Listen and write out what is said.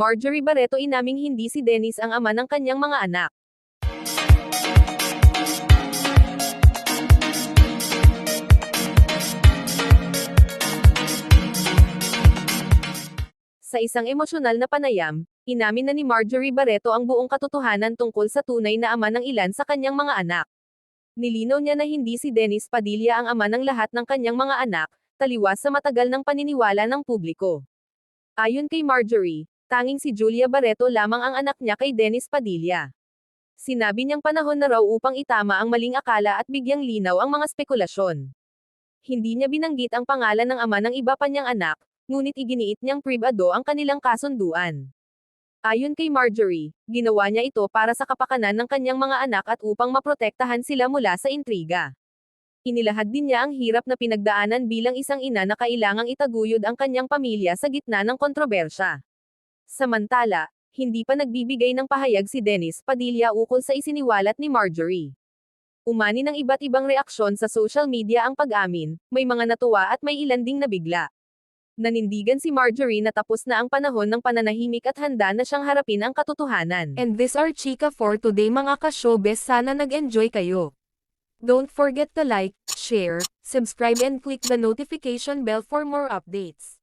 Marjorie Barreto inaming hindi si Dennis ang ama ng kanyang mga anak. Sa isang emosyonal na panayam, inamin na ni Marjorie Barreto ang buong katotohanan tungkol sa tunay na ama ng ilan sa kanyang mga anak. Nilinaw niya na hindi si Dennis Padilla ang ama ng lahat ng kanyang mga anak, taliwas sa matagal ng paniniwala ng publiko. Ayon kay Marjorie, tanging si Julia Barreto lamang ang anak niya kay Dennis Padilla. Sinabi niyang panahon na raw upang itama ang maling akala at bigyang linaw ang mga spekulasyon. Hindi niya binanggit ang pangalan ng ama ng iba pa niyang anak, ngunit iginiit niyang pribado ang kanilang kasunduan. Ayon kay Marjorie, ginawa niya ito para sa kapakanan ng kanyang mga anak at upang maprotektahan sila mula sa intriga. Inilahad din niya ang hirap na pinagdaanan bilang isang ina na kailangang itaguyod ang kanyang pamilya sa gitna ng kontrobersya. Samantala, hindi pa nagbibigay ng pahayag si Dennis Padilla ukol sa isiniwalat ni Marjorie. Umani ng iba't ibang reaksyon sa social media ang pag-amin, may mga natuwa at may ilan ding nabigla. Nanindigan si Marjorie na tapos na ang panahon ng pananahimik at handa na siyang harapin ang katotohanan. And this are chika for today mga ka-showbiz sana nag-enjoy kayo. Don't forget to like, share, subscribe and click the notification bell for more updates.